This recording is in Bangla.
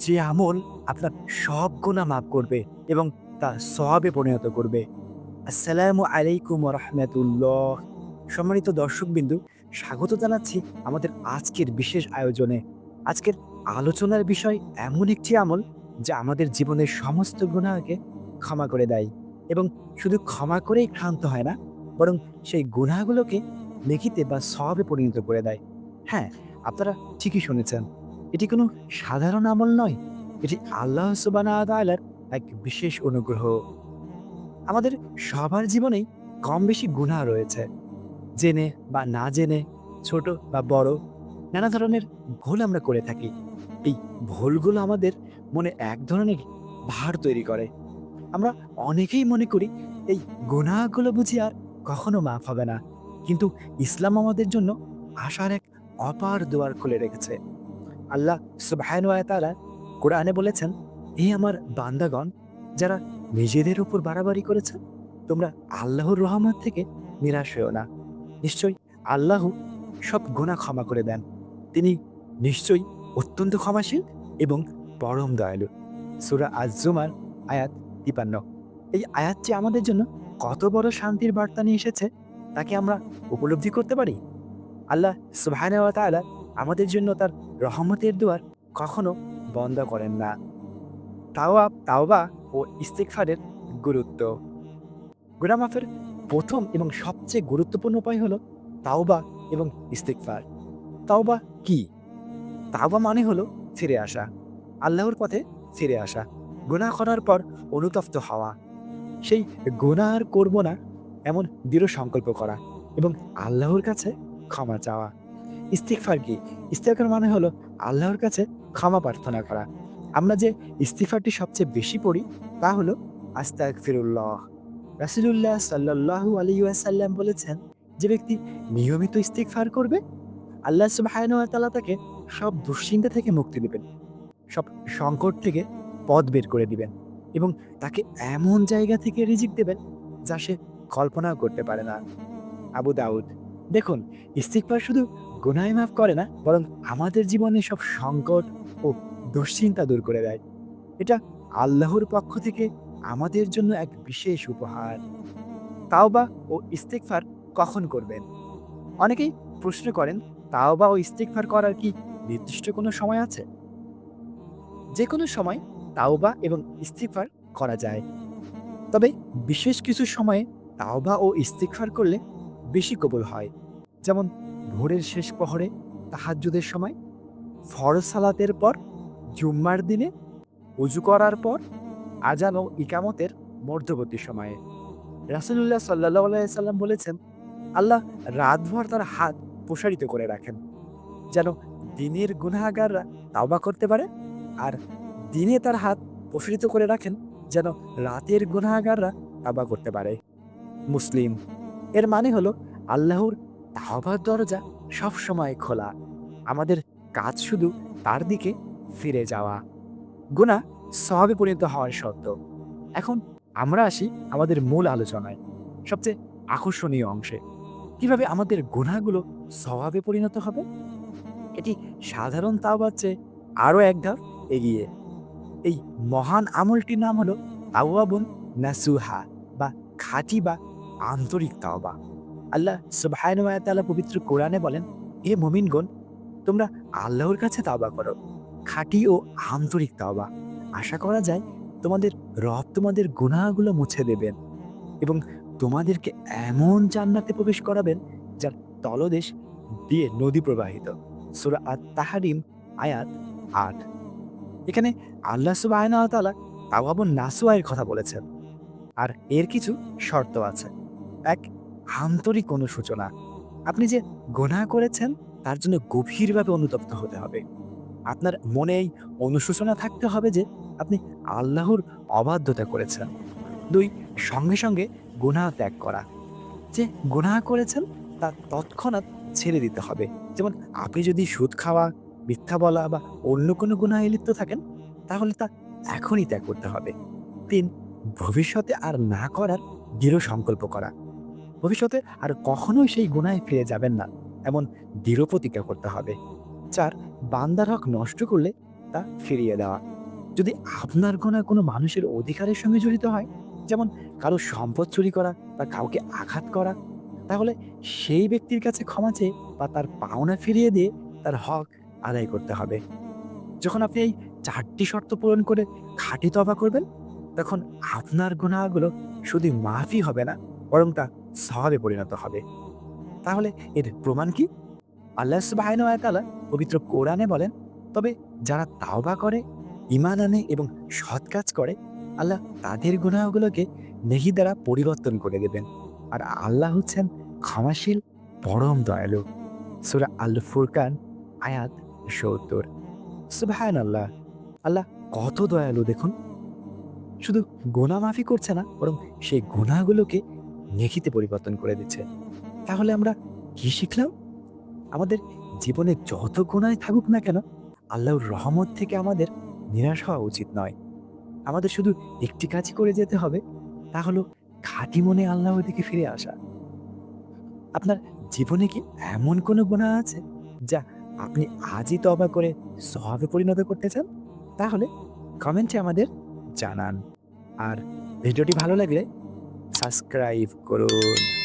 যে আমল আপনার সব গুণা মাফ করবে এবং তা সবে পরিণত করবে। আসসালামু আলাইকুম রহমতুল্লাহ। সম্মানিত দর্শকবিন্দু, স্বাগত জানাচ্ছি আমাদের আজকের বিশেষ আয়োজনে। আজকের আলোচনার বিষয় এমন একটি আমল যা আমাদের জীবনের সমস্ত গুণাকে ক্ষমা করে দেয় এবং শুধু ক্ষমা করেই ক্ষান্ত হয় না, বরং সেই গুণাগুলোকে লিখিতে বা সবে পরিণত করে দেয়। হ্যাঁ আপনারা ঠিকই শুনেছেন। এটি কোনো সাধারণ আমল নয়। এটি আল্লাহ সুবানা তাআলার এক বিশেষ অনুগ্রহ। আমাদের সবার জীবনেই কম বেশি গুণা রয়েছে। জেনে বা না জেনে, ছোট বা বড়, নানা ধরনের ভুল আমরা করে থাকি। এই ভুলগুলো আমাদের মনে এক ধরনের ভার তৈরি করে। আমরা অনেকেই মনে করি, এই গুণাগুলো বুঝি আর কখনো মাফ হবে না। কিন্তু ইসলাম আমাদের জন্য আশার এক অপার দুয়ার খুলে রেখেছে। আল্লাহ সুবহান তাআলা কোরআনে বলেছেন এই আমার বান্দাগণ, যারা নিজেদের উপর বাড়াবাড়ি করেছে, তোমরা আল্লাহর রহমত থেকে নিরাশ হয়েও না। নিশ্চয়ই আল্লাহ সব গুণা ক্ষমা করে দেন। তিনি নিশ্চয়ই অত্যন্ত ক্ষমাশীল এবং পরম দয়ালু। সুরা আজজুমার আয়াত তিপান্ন। এই আয়াতটি আমাদের জন্য কত বড় শান্তির বার্তা নিয়ে এসেছে, তাকে আমরা উপলব্ধি করতে পারি? আল্লাহ তাআলা আমাদের জন্য তার রহমতের দুয়ার কখনো বন্ধ করেন না। তাওয়া তাওবা ও ইস্তেকফারের গুরুত্ব। গুনামাফের প্রথম এবং সবচেয়ে গুরুত্বপূর্ণ উপায় হলো তাওবা এবং ইস্তেকফার তাওবা কি? তাওবা মানে হলো ফিরে আসা। আল্লাহর পথে ছেড়ে আসা। গুনাহ করার পর অনুতপ্ত হওয়া। সেই গুনাহ আর করব না এমন দৃঢ় সংকল্প করা এবং আল্লাহর কাছে ক্ষমা চাওয়া। ইস্তিকফার কি? ইস্তেকফার মানে হলো আল্লাহর কাছে ক্ষমা প্রার্থনা করা। আমরা যে ইস্তিফারটি সবচেয়ে বেশি পড়ি, তা হলো আস্তাক ফিরুল্লাহ রাসুলুল্লাহ সাল্লাহ আলিউসাল্লাম বলেছেন, যে ব্যক্তি নিয়মিত ইস্তিকফার করবে, আল্লাহ সুবাহানুয়াতালা তাকে সব দুশ্চিন্তা থেকে মুক্তি দেবেন, সব সংকট থেকে পথ বের করে দিবেন এবং তাকে এমন জায়গা থেকে রিজিক দেবেন, যা সে কল্পনাও করতে পারে না। আবু দাউদ, দেখুন ইস্তিকফার শুধু গুনায় মাফ করে না, বরং আমাদের জীবনে সব সংকট ও দুশ্চিন্তা দূর করে দেয়। এটা আল্লাহর পক্ষ থেকে আমাদের জন্য এক বিশেষ উপহার। তাওবা ও ইস্তেকফার কখন করবেন? অনেকেই প্রশ্ন করেন, তাওবা ও ইস্তেকফার করার কি নির্দিষ্ট কোনো সময় আছে? যে কোনো সময় তাওবা এবং ইস্তিকফার করা যায়। তবে বিশেষ কিছু সময়ে তাওবা ও ইস্তিকফার করলে বেশি কবুল হয়। যেমন ভোরের শেষ প্রহরে তাহাজ্জুদের সময়, ফরজ সালাতের পর, জুম্মার দিনে উজু করার পর, আজান ও ইকামতের মধ্যবর্তী সময়ে। রাসুলুল্লাহ সাল্লাহ সাল্লাম বলেছেন, আল্লাহ রাতভর তার হাত প্রসারিত করে রাখেন, যেন দিনের গুনাহাগাররা তাওবা করতে পারে আর দিনে তার হাত প্রসারিত করে রাখেন, যেন রাতের গুনাহাগাররা তাওবা করতে পারে। মুসলিম, এর মানে হলো আল্লাহর তাওবার দরজা সব সময় খোলা। আমাদের কাজ শুধু তার দিকে ফিরে যাওয়া। গুণা স্বভাবে পরিণত হওয়ার শর্ত। এখন আমরা আসি আমাদের মূল আলোচনায়, সবচেয়ে আকর্ষণীয় অংশে। কীভাবে আমাদের গুণাগুলো স্বভাবে পরিণত হবে? এটি সাধারণ তাওবার চেয়ে আরও এক ধাপ এগিয়ে। এই মহান আমলটির নাম হলো আওয়াবুন নাসুহা বা খাঁটি বা আন্তরিক তাওবা। আল্লাহ সুবাহানুয়াতালা পবিত্র কোরআনে বলেন এ মমিনগণ, তোমরা আল্লাহর কাছে তাওবা করো। খাঁটি ও আন্তরিক তাওবা। আশা করা যায় তোমাদের রব তোমাদের গুনাহগুলো মুছে দেবেন এবং তোমাদেরকে এমন জান্নাতে প্রবেশ করাবেন যার তলদেশ দিয়ে নদী প্রবাহিত। সুরা আত তাহারিম আয়াত আট। এখানে আল্লাহ সুবাহ তাওয়াবুন নাসুয়ায়ের কথা বলেছেন। আর এর কিছু শর্ত আছে। আন্তরিক অনুসূচনা আপনি যে গোনা করেছেন, তার জন্য গভীরভাবে অনুতপ্ত হতে হবে। আপনার মনে এই অনুশোচনা থাকতে হবে যে, আপনি আল্লাহর অবাধ্যতা করেছেন। দুই, সঙ্গে সঙ্গে গুনাহ ত্যাগ করা। যে গুনাহ করেছেন, তা তৎক্ষণাৎ ছেড়ে দিতে হবে। যেমন আপনি যদি সুদ খাওয়া, মিথ্যা বলা বা অন্য কোনো গুনাহে লিপ্ত থাকেন, তাহলে তা এখনই ত্যাগ করতে হবে। তিন, ভবিষ্যতে আর না করার দৃঢ় সংকল্প করা। ভবিষ্যতে আর কখনোই সেই গুনায় ফিরে যাবেন না, এমন দৃঢ় প্রতিজ্ঞা করতে হবে। চার, বান্দার হক নষ্ট করলে তা ফিরিয়ে দেওয়া। যদি আপনার গোনা কোনো মানুষের অধিকারের সঙ্গে জড়িত হয়, যেমন কারও সম্পদ চুরি করা বা কাউকে আঘাত করা, তাহলে সেই ব্যক্তির কাছে ক্ষমা চেয়ে বা তার পাওনা ফিরিয়ে দিয়ে তার হক আদায় করতে হবে। যখন আপনি এই চারটি শর্ত পূরণ করে খাঁটি তবা করবেন, তখন আপনার গোনাগুলো শুধু মাফি হবে না, বরং তা সহাবে পরিণত হবে। তাহলে এর প্রমাণ কি? আল্লাহ সুবাহাইন তাআলা পবিত্র কোরআনে বলেন, তবে যারা তাওবা করে ইমান আনে এবং সৎ কাজ করে, আল্লাহ তাদের গুণাগুলোকে নেহি দ্বারা পরিবর্তন করে দেবেন। আর আল্লাহ হচ্ছেন ক্ষমাশীল, পরম দয়ালু। সুরা আল ফুরকান আয়াত সত্তর। সুবাহান আল্লাহ আল্লাহ কত দয়ালু দেখুন। শুধু গোনা মাফি করছে না, বরং সেই গুণাগুলোকে নেকিতে পরিবর্তন করে দিচ্ছে। তাহলে আমরা কি শিখলাম? আমাদের জীবনে যত গোনায় থাকুক না কেন, আল্লাহর রহমত থেকে আমাদের নিরাশ হওয়া উচিত নয়। আমাদের শুধু একটি কাজই করে যেতে হবে, তা হলো খাঁটি মনে আল্লাহর দিকে ফিরে আসা। আপনার জীবনে কি এমন কোনো গোনা আছে, যা আপনি আজই তবা করে সহাবে পরিণত করতে চান? তাহলে কমেন্টে আমাদের জানান। আর ভিডিওটি ভালো লাগলে সাবস্ক্রাইব করুন।